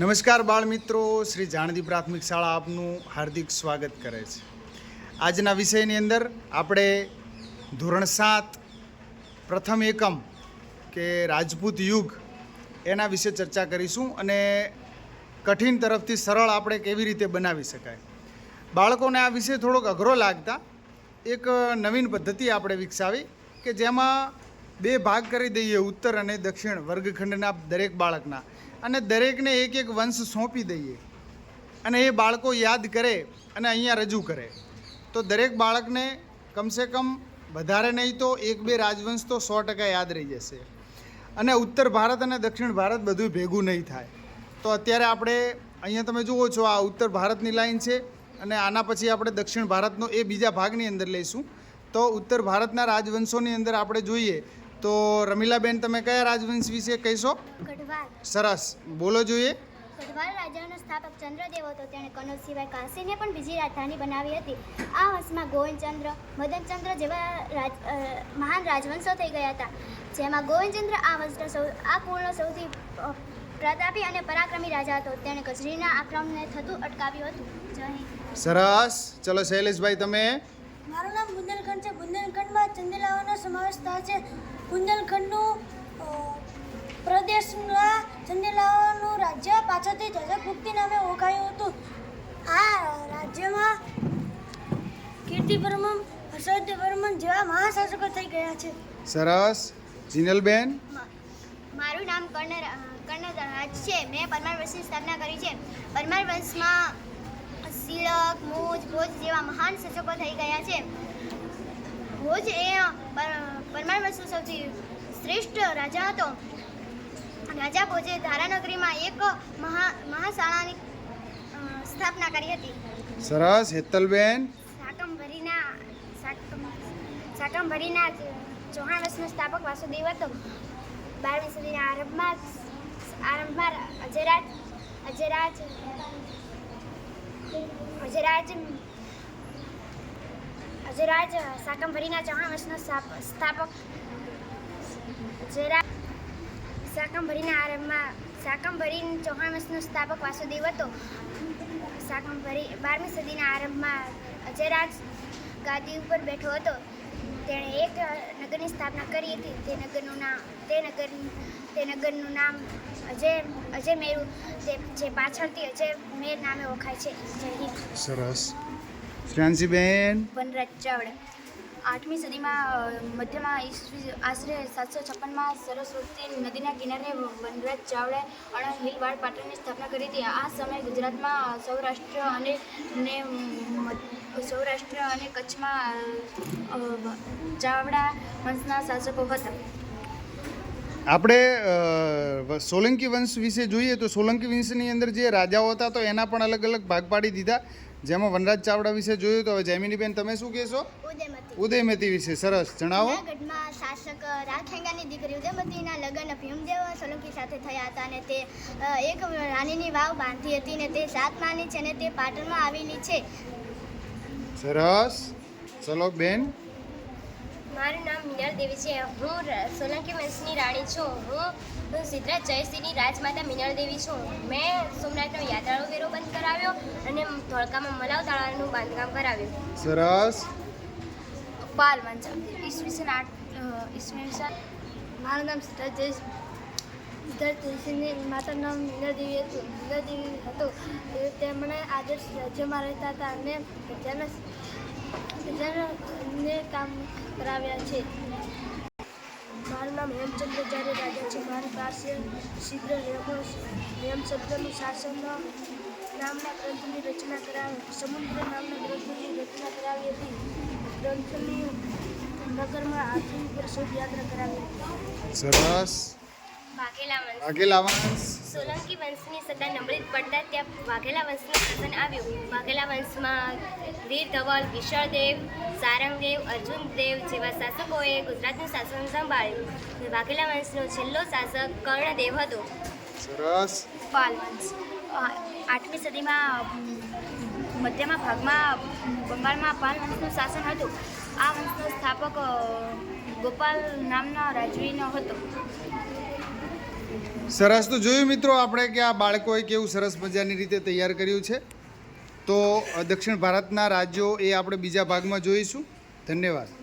નમસ્કાર બાળ મિત્રો, શ્રી જાણદી પ્રાથમિક શાળા આપનું હાર્દિક સ્વાગત કરે છે. આજના વિષયની અંદર આપણે ધોરણ સાત, પ્રથમ એકમ કે રાજપૂત યુગ એના વિશે ચર્ચા કરીશું અને કઠિન તરફથી સરળ આપણે કેવી રીતે બનાવી શકાય. બાળકોને આ વિષય થોડોક અઘરો લાગતા એક નવીન પદ્ધતિ આપણે વિકસાવી કે જેમાં બે ભાગ કરી દઈએ, ઉત્તર અને દક્ષિણ વર્ગખંડના દરેક બાળકના. અને દરેકને એક એક વંશ સોંપી દઈએ. અને એ બાળકો યાદ કરે અને અહીંયા રજૂ કરે. તો દરેક બાળકને કમસે કમ વધારે નહીં તો એક બે રાજવંશ તો સો ટકા યાદ રહી જશે. અને ઉત્તર ભારત અને દક્ષિણ ભારત બધું ભેગું નહીં થાય. તો અત્યારે આપણે અહીંયા તમે જુઓ છો આ ઉત્તર ભારતની લાઈન છે અને આના પછી આપણે દક્ષિણ ભારતનો એ બીજા ભાગની અંદર લઈશું. તો ઉત્તર ભારતના રાજવંશોની અંદર આપણે જોઈએ તો રમીલાબેન તમે કયા રાજવંશ વિશે કહેશો? ગઢવાલ. સરસ. બોલો જોઈએ. ગઢવાલ રાજાનો સ્થાપક ચંદ્રદેવ હતો. તેણે કનોજ સિવાય કાશીને પણ બીજી રાજધાની બનાવી હતી. આ વંશમાં ગોવિંદચંદ્ર મદનચંદ્ર જેવા રાજ મહાન રાજવંશો થઈ ગયા હતા. જેમાં ગોવિંદચંદ્ર આ વંશનો સૌ આ કુળનો સૌથી પ્રતાપી અને પરાક્રમી રાજા હતો. તેણે કચરીના આક્રમણને થતું અટકાવ્યું હતું. જય સરસ. ચલો શૈલેષભાઈ તમે? મારું નામ બુંદેલખંડ છે. બુંદેલખંડમાં ચંદેલાઓનો સમાવેશ થાય છે. બુંદેલખંડનું પ્રદેશના ચંદેલાઓનું રાજ્ય પાછળથી જજકગુપ્તી નામે ઓળખાયું હતું. આ રાજ્યમાં કીર્તિવર્મન હર્ષવર્ધન જેવા મહાશાસકો થઈ ગયા છે. સરસ. જીનલબેન મારું નામ કર્ણ કર્ણરાજ છે. મેં પરમાર વંશની સ્થાપના કરી છે. પરમાર વંશમાં શિળક મોજ ભોજ જેવા મહાન શાસકો થઈ ગયા છે. ભોજ એ પર- પરમાર વંશનો સૌથી શ્રેષ્ઠ રાજા હતો. રાજા ભોજે ધારાનગરીમાં એક મહા મહાશાળાની સ્થાપના કરી હતી. સરસ હેતલબેન. શાકંભરીના શાકં શાકંભરીના ચૌહાણ વંશનો સ્થાપક વાસુદેવ હતો. બારમી સદીના આરંભમાં આરંભમાં અજયરાજ અજયરાજ અજરાજ અજરાજ શાકંભરીના ચૌહાણ સ્થાપક. અજરાજ શાકંભરીના આરંભમાં શાકંભરી ચૌહાણ વંશનો સ્થાપક વાસુદેવ હતો. શાકંભરી બારમી સદીના આરંભમાં અજયરાજ ગાદી ઉપર બેઠો હતો. તેણે એક નગરની સ્થાપના કરી હતી. તે નગરનું નામ, તે નગર, તે નગરનું નામ અજય અજય મેરુ. જે પાછળથી અજય મેર નામે ઓળખાય છે. જય હિન્દ. સરસ. શ્રેયાંશીબેન વનરાજ ચાવડા. આઠમી સદીમાં મધ્યમાં ઈસવી આશરે સાતસો છપ્પનમાં સરસ્વતી નદીના કિનારે વનરાજ ચાવડાએ અણ હિલવાડ પાટણની સ્થાપના કરી હતી. આ સમયે ગુજરાતમાં સૌરાષ્ટ્ર અને ને સૌરાષ્ટ્ર અને કચ્છમાં ચાવડા વંશના શાસકો હતા. આપણે સોલંકી વંશ વિશે જોઈએ તો સોલંકી વંશની અંદર જે રાજાઓ હતા તો એના પણ અલગ અલગ ભાગ પાડી દીધા. જેમાં વનરાજ ચાવડા વિશે જોયું તો હવે જૈમિનીબેન તમે શું કહેશો? ઉદયમતી. ઉદયમતી વિશે સરસ. જણાવો. શાસક રાખેંગાની દીકરી ઉદયમતીના લગ્ન ભીમદેવ સોલંકી સાથે થયા હતા અને તે એક રાણીની વાવ બાંધી હતી ને તે સાત માની છે ને તે પાટણમાં આવેલી છે. સરસ. ચલો બેન મારું નામ મીનલ દેવી છે. હું સોલંકી વંશની રાણી છું. હું સિદ્ધરાજ જયસિંહની રાજમાતા મિનળ દેવી છું. મેં સોમનાથનો યાત્રાળુ વેરો બંધ કરાવ્યો અને ધોળકામાં મલાવ તાળાનું બાંધકામ કરાવ્યું. સરસ. પાલ વંશ ઈસવીસન આઠ ઈસવીસન મારું નામ સિદ્ધરાજ જય સિદ્ધાર્થ જયસિંહની માતાનું નામ મીનાદેવી હતું મીનાદેવી હતું. તે- તેમણે આદર્શ રાજ્યમાં રહેતા હતા અને પ્રજાના પ્રજાને કામ કરાવ્યા છે. મારું નામ હેમચંદ્ર ચાર્ય રાજા છે. મારી પાસે શીઘ્ર હેમ હેમચંદ્રનું શાસન નામના ગ્રંથની રચના કરાવી, સમુદ્ર નામના ગ્રંથની રચના કરાવી હતી. ગ્રંથની નગરમાં હાથી ઉપર શોધયાત્રા કરાવી સરસ. વાઘેલા વંશ. સોલંકી વંશની સત્તા નબળી પડતા ત્યાં વાઘેલા વંશનું શાસન આવ્યું. વાઘેલા વંશમાં વીર ધવલ વિશાળદેવ સારંગદેવ અર્જુનદેવ જેવા શાસકોએ ગુજરાતનું શાસન સંભાળ્યું. વાઘેલા વંશનો છેલ્લો શાસક કર્ણદેવ હતો. સરસ. પાલ વંશ. આઠમી સદીમાં મધ્યમાં ભાગમાં બંગાળમાં પાલ વંશનું શાસન હતું. આ વંશનો સ્થાપક ગોપાલ નામના રાજવીનો હતો. સરસ. તો જોયું મિત્રો આપણે કે આ બાળકોએ કેવું સરસ મજાની રીતે તૈયાર કર્યું છે. તો દક્ષિણ ભારતના રાજ્યો એ આપણે બીજા ભાગમાં જોઈશું. ધન્યવાદ.